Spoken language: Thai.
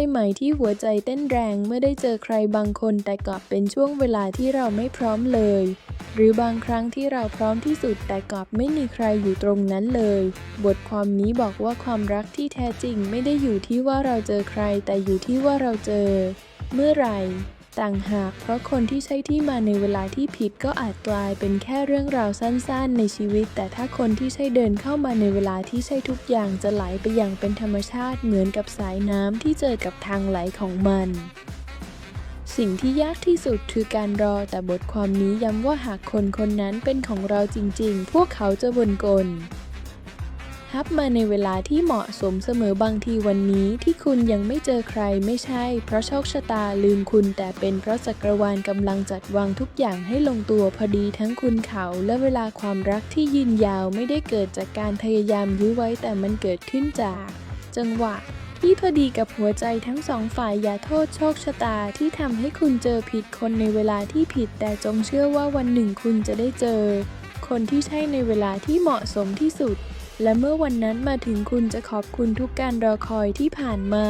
ยไหมที่หัวใจเต้นแรงเมื่อได้เจอใครบางคนแต่กลับเป็นช่วงเวลาที่เราไม่พร้อมเลย หรือบางครั้งที่เราพร้อมที่สุดแต่กลับไม่มีใครอยู่ตรงนั้นเลย บทความนี้บอกว่าความรักที่แท้จริงไม่ได้อยู่ที่ว่าเราเจอใครแต่อยู่ที่ว่าเราเจอ เมื่อไหร่ ต่างหาก เพราะคนที่ใช่ที่มาในเวลาที่ผิดก็อาจกลายเป็นแค่เรื่องราวสั้นๆ ในชีวิต แต่ถ้าคนที่ใช่เดินเข้ามาในเวลาที่ใช่ทุกอย่างจะไหลไปอย่างเป็นธรรมชาติเหมือนกับสายน้ำที่เจอกับทางไหลของมันสิ่งที่ยากที่สุดคือการรอแต่บทความนี้ย้ำว่าหากคนคนนั้นเป็นของเราจริงๆ พวกเขาจะวนกล ฮับมาในเวลาที่เหมาะสมเสมอบางทีวันนี้ที่คุณยังไม่เจอใครไม่ใช่ เพราะโชคชะตาลืมคุณแต่เป็นเพราะจักรวาลกำลังจัดวางทุกอย่างให้ลงตัวพอดีทั้งคุณเขา และเวลาความรักที่ยืนยาวไม่ได้เกิดจากการพยายามยื้อไว้แต่มันเกิดขึ้นจาก จังหวะที่พอดีกับหัวใจทั้งสองฝ่ายอย่าโทษโชคชะตาที่ทำให้คุณเจอผิดคนในเวลาที่ผิดแต่จงเชื่อว่าวันหนึ่งคุณจะได้เจอ คนที่ใช่ในเวลาที่เหมาะสมที่สุด และเมื่อวันนั้นมาถึงคุณจะขอบคุณทุกการรอคอยที่ผ่านมา